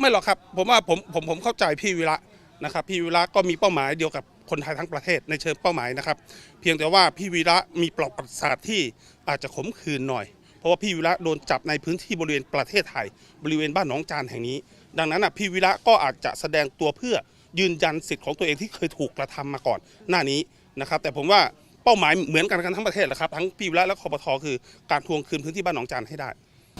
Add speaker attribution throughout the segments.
Speaker 1: ไม่หรอกครับ ผมว่าผมผมผมเข้าใจพี่วิระนะครับ พี่วิระก็มีเป้าหมายเดียวกับคนไทยทั้งประเทศในเชิงเป้าหมายนะครับ เพียงแต่ว่าพี่วิระมีปลอกประสาทที่อาจจะขมขื่นหน่อย เพราะว่าพี่วิระโดนจับในพื้นที่บริเวณประเทศไทย บริเวณบ้านหนองจานแห่งนี้ ดังนั้นอะพี่วิระก็อาจจะแสดงตัวเพื่อยืนยันสิทธิ์ของตัวเองที่เคยถูกกระทำมาก่อนหน้านี้นะครับ แต่ผมว่าเป้าหมายเหมือนกันกันทั้งประเทศแหละครับทั้งพี่วิระและคอปทอคือการทวงคืนพื้นที่บ้านหนองจานให้ได้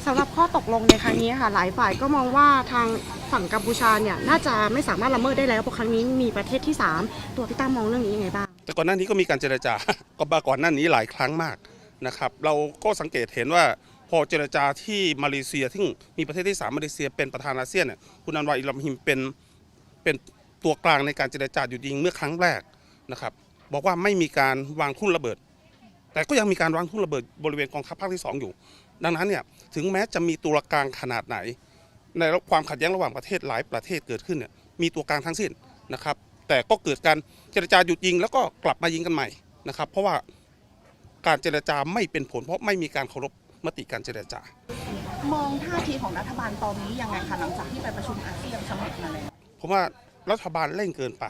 Speaker 2: สำหรับข้อตกลงในครั้งนี้ค่ะ หลายฝ่ายก็มองว่าทางฝั่งกัมพูชาเนี่ยน่าจะไม่สามารถละเมิดได้แล้วเพราะครั้งนี้มีประเทศที่ 3 ตัวพี่ตั้มมองเรื่องนี้ยังไงบ้าง
Speaker 1: แต่ก่อนหน้านี้ก็มีการเจรจาก็มาก่อนหน้านี้หลายครั้งมากนะครับเราก็สังเกตเห็นว่าพอเจรจาที่มาเลเซียซึ่งมีประเทศที่ 3 มาเลเซียเป็นประธานอาเซียนเนี่ยคุณอันวาอิลลัมฮิมเป็นเป็นตัวกลางในการเจรจาหยุดยิงเมื่อครั้งแรกนะครับบอกว่าไม่มีการวางทุ่นระเบิด แต่ก็ยังมีการวางทุ่นระเบิดบริเวณกองทัพภาคที่ 2 อยู่ ดังนั้นเนี่ยถึงแม้จะมีตัวกลางขนาดไหน ในความขัดแย้งระหว่างประเทศหลายประเทศเกิดขึ้นเนี่ยมีตัวกลางทั้งสิ้นนะครับ แต่ก็เกิดการเจรจาหยุดยิงแล้วก็กลับมายิงกันใหม่นะครับ เพราะว่าการเจรจาไม่เป็นผล เพราะไม่มีการเคารพมติการเจรจา
Speaker 3: มองท่าทีของรัฐบาลตอนนี้ยังไงคะหลังจากที่ไปประชุมอาเซียนสำเร็จมาแล้ว
Speaker 1: ผมว่ารัฐบาลเร่งเกินไป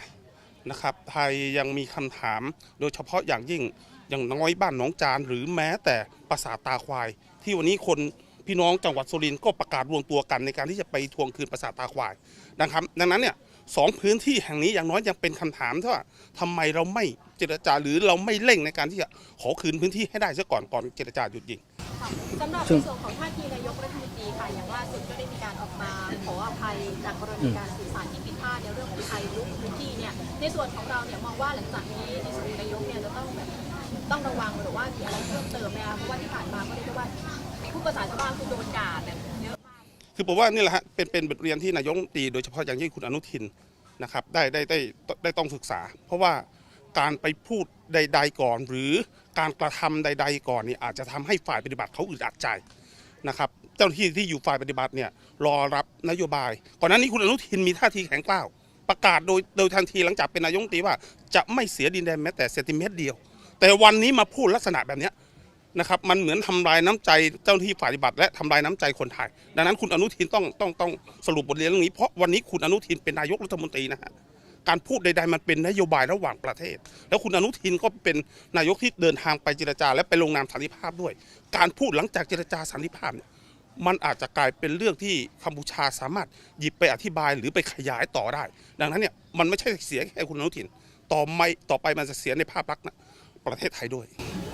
Speaker 1: นะครับไทยยังมีคำถามโดยเฉพาะอย่างยิ่ง อย่างน้อยบ้านหนองจานหรือแม้แต่ปราสาทตาควาย ที่วันนี้คนพี่น้องจังหวัดสุรินทร์ก็ประกาศรวมตัวกันในการที่จะไปทวงคืนปราสาทตาควายดังครับ ดังนั้นเนี่ยสองพื้นที่แห่งนี้อย่างน้อยยังเป็นคำถามที่ว่าทำไมเราไม่เจรจาหรือเราไม่เร่งในการที่จะขอคืนพื้นที่ให้ได้ซะก่อนก่อนเจรจาหยุดยิง
Speaker 4: สำหรับในส่วนของท่าทีนายกรัฐมนตรีค่ะอย่างล่าสุดก็ได้มีการออกมาขออภัยจากกรณีการสื่อสารที่ผิดพลาดในเรื่องของไทยลุกพื้นที่เนี่ยในส่วนของเราเนี่ยมองว่าหลังจากนี้ในส่วนนายกเนี่ยจะต้องแบบ ต้องระวังหรือว่ามีอะไรเพิ่มเติมไหมคะเพราะว่าที่ผ่านมาก็เรียกได้ว่าผู้ประสานชาวบ้านคือโดนด่าแบบเยอะมาก
Speaker 1: คือผมว่านี่แหละฮะเป็นเป็นบทเรียนที่นายกรัฐมนตรีโดยเฉพาะอย่างยิ่งคุณอนุทินนะครับได้ได้ได้ได้ต้องศึกษา เพราะว่าการไปพูดใด ๆ ก่อน หรือการกระทำใด ๆ ก่อนนี่อาจจะทำให้ฝ่ายปฏิบัติเขาอึดอัดใจนะครับเจ้าหน้าที่ที่อยู่ฝ่ายปฏิบัติเนี่ยรอรับนโยบาย ก่อนหน้านี้คุณอนุทินมีท่าทีแข็งกร้าวประกาศโดยโดยทันทีหลังจากเป็นนายกรัฐมนตรีว่าจะไม่เสียดินแดนแม้แต่เซนติเมตรเดียว แต่วันนี้มาพูดลักษณะแบบนี้นะครับมันเหมือนทำลายน้ำใจเจ้าหน้าที่ฝ่ายปฏิบัติ และทำลายน้ำใจคนไทย ดังนั้นคุณอนุทินต้องต้องต้องสรุปบทเรียนเรื่องนี้เพราะวันนี้คุณอนุทินเป็นนายกรัฐมนตรีนะฮะการพูดใดๆมันเป็นนโยบายระหว่างประเทศ แล้วคุณอนุทินก็เป็นนายกที่เดินทางไปเจรจา และไปลงนามสันติภาพด้วย การพูดหลังจากเจรจาสันติภาพเนี่ยมันอาจจะกลายเป็นเรื่องที่กัมพูชาสามารถหยิบไปอธิบายหรือไปขยายต่อได้ ดังนั้นเนี่ยมันไม่ใช่เสียแค่คุณอนุทิน ต่อไม่ต่อไปมันจะเสียในภาพลักษณ์นะ ประเทศไทยด้วย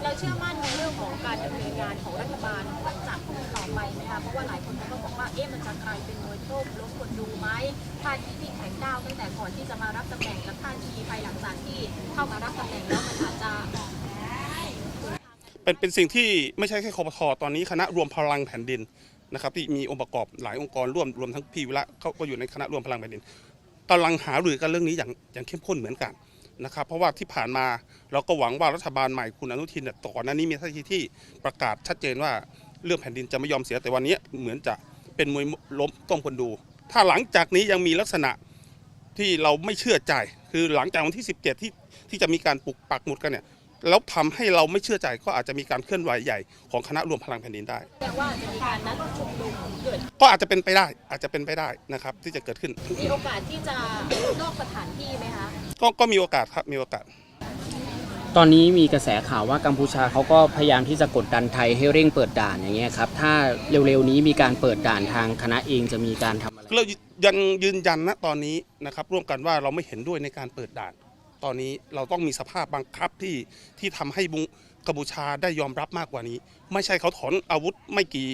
Speaker 4: เราเชื่อมั่นในเรื่องของการดำเนินงานของรัฐบาลหลังจากนี้ต่อไปไหมคะเพราะว่าหลายคนก็บอกว่าเอ๊ะมันจะกลายเป็นมวยต้มล้มคนดูไหมท่าทีที่แข็งก้าวตั้งแต่ก่อนที่จะมารับตำแหน่งกับท่าทีภายหลังจากที่เข้ามารับตำแหน่งแล้วมันอาจจะ
Speaker 1: เป็นเป็นสิ่งที่ไม่ใช่แค่คอปทตอนนี้คณะรวมพลังแผ่นดินนะครับที่มีองค์ประกอบหลายองค์กรร่วมรวมทั้งพี่วิระเขาก็อยู่ในคณะรวมพลังแผ่นดินกำลังหารือกันเรื่องนี้อย่างอย่างเข้มข้นเหมือนกัน นะครับเพราะว่าที่ผ่านมาเราก็หวังว่ารัฐบาลใหม่คุณอนุทินเนี่ยต่อนหน้านี้มีท่าทีที่ประกาศชัดเจนว่าเรื่องแผ่นดินจะไม่ยอมเสียแต่วันนี้เหมือนจะเป็นมวยล้มต้มคนดู ถ้าหลังจากนี้ยังมีลักษณะที่เราไม่เชื่อใจ คือหลังจากวันที่ 17 ที่ที่จะมีการปลุกปักหมุดกันเนี่ย แล้วทำให้เราไม่เชื่อใจก็อาจจะมีการเคลื่อนไหวใหญ่ของคณะรวมพลังแผ่นดินได้
Speaker 4: แปลว่าจะมีการนัดชุมนุมเกิด
Speaker 1: ก็อาจจะเป็นไปได้อาจจะเป็นไปได้นะครับที่จะเกิดขึ้น
Speaker 4: มีโอกาสที่จะนอกสถานที่ไหมคะ
Speaker 1: ก็ก็มีโอกาสครับมีโอกาส
Speaker 5: ตอนนี้มีกระแสข่าวว่ากัมพูชาเขาก็พยายามที่จะกดดันไทยให้เร่งเปิดด่านอย่างเงี้ยครับถ้าเร็วๆนี้มีการเปิดด่านทางคณะเองจะมีการทำอะไร
Speaker 1: เรายังยืนยันนะตอนนี้นะครับร่วมกันว่าเราไม่เห็นด้วยในการเปิดด่าน ตอนนี้เราต้องมีสภาพบังคับที่ที่ทำให้บุงกัมพูชาได้ยอมรับมากกว่านี้ ไม่ใช่เขาถอนอาวุธไม่กี่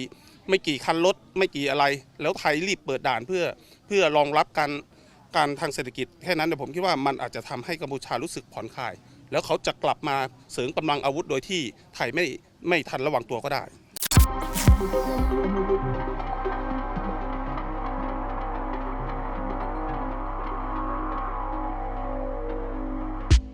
Speaker 1: ไม่กี่คันรถไม่กี่อะไร แล้วไทยรีบเปิดด่านเพื่อเพื่อรองรับการการทางเศรษฐกิจแค่นั้นแต่ผมคิดว่ามันอาจจะทำให้กัมพูชารู้สึกผ่อนคลาย แล้วเขาจะกลับมาเสริมกำลังอาวุธโดยที่ไทยไม่ไม่ทันระวังตัวก็ได้